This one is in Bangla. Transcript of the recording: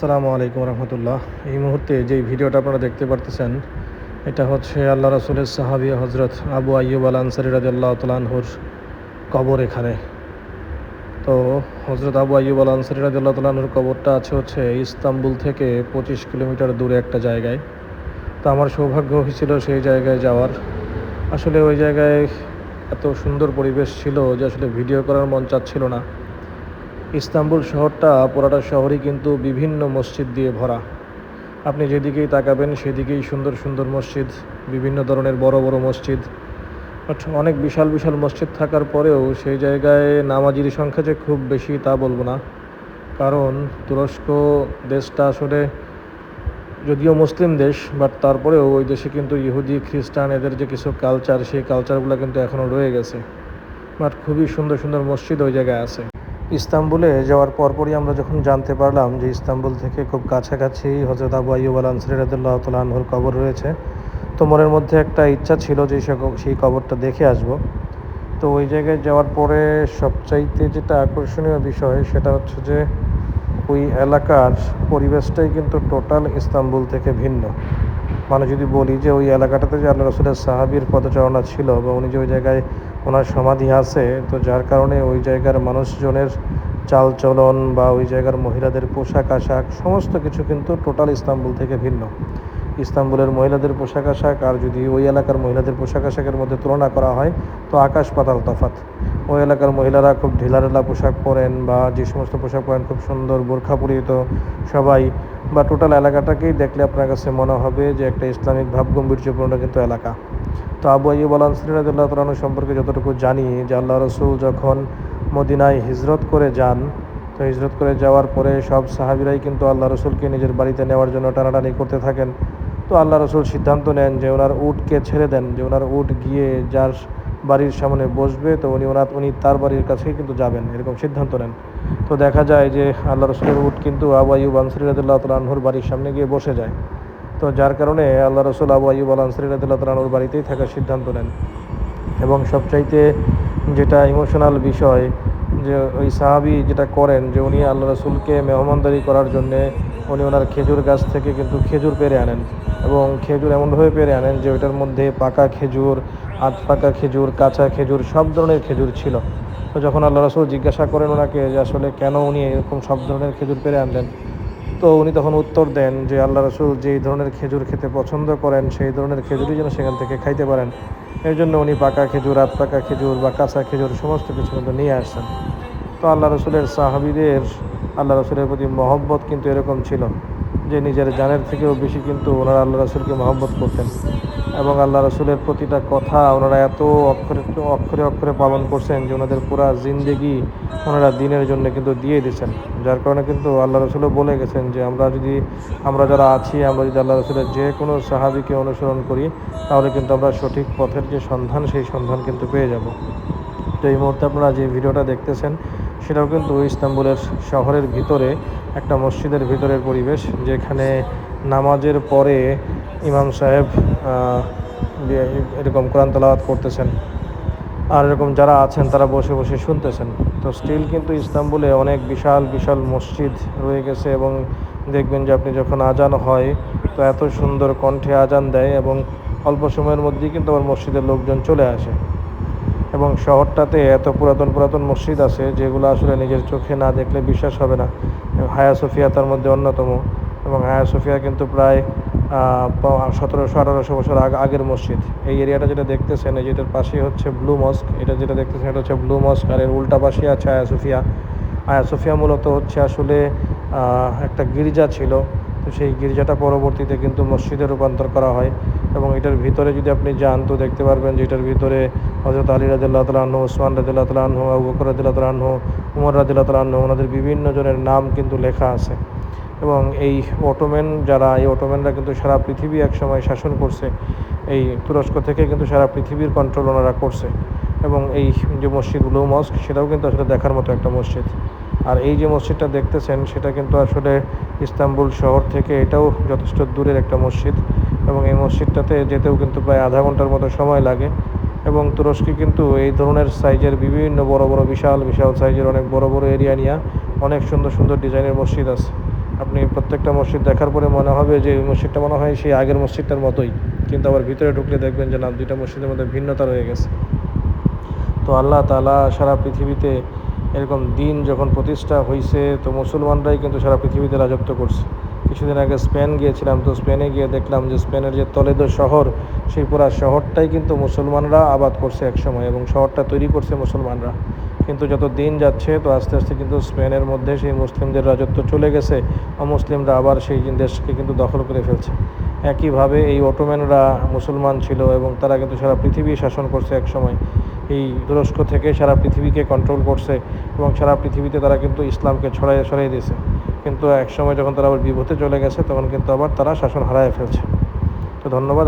আসসালামু আলাইকুম রহমতুল্লাহ। এই মুহূর্তে যেই ভিডিওটা আপনারা দেখতে পারতেছেন, এটা হচ্ছে আল্লাহ রসুলের সাহাবি হজরত আবু আইয়ুব আল আনসারি রাজি আল্লাহ তালাহুর কবর এখানে। তো হজরত আবু আইয়ুব আল আনসারি রাজি আল্লাহ তালাহুর কবরটা আছে হচ্ছে ইস্তাম্বুল থেকে পঁচিশ কিলোমিটার দূরে একটা জায়গায়। তো আমার সৌভাগ্য হয়েছিল সেই জায়গায় যাওয়ার। আসলে ওই জায়গায় এত সুন্দর পরিবেশ ছিল যে আসলে ভিডিও করার মন চাচ্ছিল না। ইস্তাম্বুল শহরটা পুরাটা শহরই কিন্তু বিভিন্ন মসজিদ দিয়ে ভরা। আপনি যেদিকেই তাকাবেন, সেদিকেই সুন্দর সুন্দর মসজিদ, বিভিন্ন ধরনের বড় বড় মসজিদ। অনেক বিশাল বিশাল মসজিদ থাকার পরেও সেই জায়গায় নামাজির সংখ্যা যে খুব বেশি তা বলব না। কারণ তুরস্ক দেশটা আসলে যদিও মুসলিম দেশ, বাট তারপরেও ওই দেশে কিন্তু ইহুদি, খ্রিস্টান, এদের যে কিছু কালচার সেই কালচারগুলো কিন্তু এখনও রয়ে গেছে। বাট খুবই সুন্দর সুন্দর মসজিদ ওই জায়গায় আছে। ইস্তাম্বুলে যাওয়ার পরপরই আমরা যখন জানতে পারলাম যে ইস্তাম্বুল থেকে খুব কাছাকাছি হজরত আবু আইয়ুব আল আনসারি রাদুল্লাহ তালহুর কবর রয়েছে, তো মনের মধ্যে একটা ইচ্ছা ছিল যে সেই কবরটা দেখে আসব। তো ওই জায়গায় যাওয়ার পরে সবচাইতে যেটা আকর্ষণীয় বিষয় সেটা হচ্ছে যে ওই এলাকার পরিবেশটাই কিন্তু টোটাল ইস্তাম্বুল থেকে ভিন্ন। মানে যদি বলি যে ওই এলাকাটাতে যে আল্লাহ রসুলের সাহাবির পদচারণা ছিল বা উনি যে ওই জায়গায় ওনার সমাধি আছে, তো যার কারণে ওই জায়গার মানুষজনের চালচলন বা ওই জায়গার মহিলাদের পোশাক আশাক সমস্ত কিছু কিন্তু টোটাল ইস্তাম্বুল থেকে ভিন্ন। ইস্তাম্বুলের মহিলাদের পোশাক আশাক, আর যদি ওই এলাকার মহিলাদের পোশাক আশাকের মধ্যে তুলনা করা হয়, তো আকাশ পাতাল তফাত। ওই এলাকার মহিলারা খুব ঢিলাঢালা পোশাক পরেন বা যে সমস্ত পোশাক পরেন, খুব সুন্দর বোরখা পরিহিত সবাই। বা টোটাল এলাকাটাকেই দেখলে আপনার কাছে মনে হবে যে একটা ইসলামিক ভাবগম্ভীর্যপূর্ণ কিন্তু এলাকা। তো আবু আইব আল আনসারি রাদিল্লাহ তালাহ সম্পর্কে যতটুকু জানি, যে আল্লাহ রসুল যখন মদিনায় হিজরত করে যান, তো হিজরত করে যাওয়ার পরে সব সাহাবিরাই কিন্তু আল্লাহ রসুলকে নিজের বাড়িতে নেওয়ার জন্য টানাটানি করতে থাকেন। তো আল্লাহ রসুল সিদ্ধান্ত নেন যে ওনার উটকে ছেড়ে দেন, যে ওনার উট গিয়ে যার বাড়ির সামনে বসবে, তো উনি ওনার, উনি তার বাড়ির কাছেই কিন্তু যাবেন, এরকম সিদ্ধান্ত নেন। তো দেখা যায় যে আল্লাহ রসুলের উট কিন্তু আবু আইব আনসারি রাদিল্লাহ তালাহুর বাড়ির সামনে গিয়ে বসে যায়। তো যার কারণে আল্লাহ রসুল আবু আইব আল আনসারি রাদিল্লাহ তালাহুর বাড়িতেই থাকার সিদ্ধান্ত নেন। এবং সবচাইতে যেটা ইমোশনাল বিষয়, যে ওই সাহাবি যেটা করেন, যে উনি আল্লাহ রসুলকে মেহমানদারি করার জন্যে উনি ওনার খেজুর গাছ থেকে কিন্তু খেজুর পেরে আনেন এবং খেজুর এমনভাবে পেরে আনেন যে ওইটার মধ্যে পাকা খেজুর আধ পাকা খেজুর, কাঁচা খেজুর, সব ধরনের খেজুর ছিল। তো যখন আল্লাহ রসুল জিজ্ঞাসা করেন ওনাকে যে আসলে কেন উনি এরকম সব ধরনের খেজুর পেরে আনলেন, তো উনি তখন উত্তর দেন যে আল্লাহ রসুল যেই ধরনের খেজুর খেতে পছন্দ করেন, সেই ধরনের খেজুরই যেন সেখান থেকে খাইতে পারেন। এই জন্য উনি পাকা খেজুর আধ পাকা খেজুর বা কাঁচা খেজুর সমস্ত কিছু কিন্তু নিয়ে আসছেন। তো আল্লাহ রসুলের সাহাবিদের আল্লাহ রসুলের প্রতি মহব্বত কিন্তু এরকম ছিল যে নিজের জানের থেকেও বেশি কিন্তু ওনারা আল্লাহ রসুলকে মহব্বত করতেন। এবং আল্লাহ রসুলের প্রতিটা কথা ওনারা এত অক্ষরে অক্ষরে অক্ষরে পালন করছেন যে ওনাদের পুরা জিন্দেগি ওনারা দিনের জন্য কিন্তু দিয়ে দিয়েছেন। যার কারণে কিন্তু আল্লাহ রসুলও বলে গেছেন যে আমরা যদি, আমরা যারা আছি, আমরা যদি আল্লাহ রসুলের যে কোনো সাহাবিকে অনুসরণ করি, তাহলে কিন্তু আমরা সঠিক পথের যে সন্ধান, সেই সন্ধান কিন্তু পেয়ে যাব। তো এই মুহূর্তে আপনারা যে ভিডিওটা দেখতেছেন সেটাও কিন্তু ইস্তাম্বুলের শহরের ভিতরে, একটা মসজিদের ভিতরের পরিবেশ, যেখানে নামাজের পরে ইমাম সাহেব এরকম কোরআন তালাওয়াত করতেছেন। আর এরকম যারা আছেন, তারা বসে বসে শুনতেছেন। তো স্টিল কিন্তু ইস্তাম্বুলে অনেক বিশাল বিশাল মসজিদ রয়ে গেছে এবং দেখবেন যে আপনি যখন আজান হয়, তো এত সুন্দর কণ্ঠে আজান দেয় এবং অল্প সময়ের মধ্যেই কিন্তু আমার মসজিদের লোকজন চলে আসে। এবং শহরটাতে এত পুরাতন পুরাতন মসজিদ আছে যেগুলো আসলে নিজের চোখে না দেখলে বিশ্বাস হবে না। হায়া সোফিয়া তার মধ্যে অন্যতম। এবং হায়া সোফিয়া কিন্তু প্রায় সতেরোশো, আঠারোশো বছর আগ, আগের মসজিদ। এই এরিয়াটা যেটা দেখতেছেন, এই যেটার পাশেই হচ্ছে ব্লু মস্ক এটা যেটা দেখতেছেন, এটা হচ্ছে ব্লু মস্ক আর এর উল্টা পাশে আছে হায়া সোফিয়া। হায়া সোফিয়া মূলত হচ্ছে আসলে একটা গির্জা ছিল। তো সেই গির্জাটা পরবর্তীতে কিন্তু মসজিদে রূপান্তর করা হয়। এবং এটার ভিতরে যদি আপনি যান, তো দেখতে পারবেন যে এটার ভিতরে হজরত আলী রাদিল্লাহ তালাহ ওসমান রাদিল্লাহ তালাহ আবু বকর রাদিল্লাহ তালাহ উমর রাদিল্লাহ তালাহ ওনাদের বিভিন্ন জনের নাম কিন্তু লেখা আছে। এবং এই অটোম্যান যারা, এই অটোম্যানরা কিন্তু সারা পৃথিবী একসময় শাসন করছে। এই তুরস্ক থেকে কিন্তু সারা পৃথিবীর কন্ট্রোল ওনারা করছে। এবং এই যে মসজিদ ব্লু মস্ক সেটাও কিন্তু আসলে দেখার মতো একটা মসজিদ। আর এই যে মসজিদটা দেখতেছেন, সেটা কিন্তু আসলে ইস্তাম্বুল শহর থেকে এটাও যথেষ্ট দূরের একটা মসজিদ। এবং এই মসজিদটাতে যেতেও কিন্তু প্রায় আধা ঘণ্টার মতো সময় লাগে। এবং তুরস্কে কিন্তু এই ধরনের সাইজের বিভিন্ন বড় বড় বিশাল বিশাল সাইজের অনেক বড় বড় এরিয়া নিয়ে অনেক সুন্দর সুন্দর ডিজাইনের মসজিদ আছে। আপনি প্রত্যেকটা মসজিদ দেখার পরে মনে হবে যে এই মসজিদটা মনে হয় সেই আগের মসজিদটার মতোই। কিন্তু আবার ভিতরে ঢুকলে দেখবেন যে না, দুইটা মসজিদের মধ্যে ভিন্নতা রয়ে গেছে। তো আল্লাহ তালা সারা পৃথিবীতে এরকম দিন যখন প্রতিষ্ঠা হয়েছে তো মুসলমানরাই কিন্তু সারা পৃথিবীতে রাজত্ব করছে। কিছুদিন আগে স্পেন গিয়েছিলাম, তো স্পেনে গিয়ে দেখলাম যে স্পেনের যে তলেদো শহর, সেই পুরা শহরটাই কিন্তু মুসলমানরা আবাদ করছে একসময় এবং শহরটা তৈরি করছে মুসলমানরা। কিন্তু যত দিন যাচ্ছে, তো আস্তে আস্তে কিন্তু স্পেনের মধ্যে সেই মুসলিমদের রাজত্ব চলে গেছে অমুসলিমরা আবার সেই দেশকে কিন্তু দখল করে ফেলছে। একইভাবে এই অটোম্যানরা মুসলমান ছিল এবং তারা কিন্তু সারা পৃথিবী শাসন করছে একসময়। এই তুরস্ক থেকে সারা পৃথিবীকে কন্ট্রোল করছে এবং সারা পৃথিবীতে তারা কিন্তু ইসলামকে ছড়াই ছড়াই দিয়েছে। কিন্তু একসময় যখন তারা আবার বিপথে চলে গেছে, তখন কিন্তু আবার তারা শাসন হারায় ফেলছে। তো ধন্যবাদ।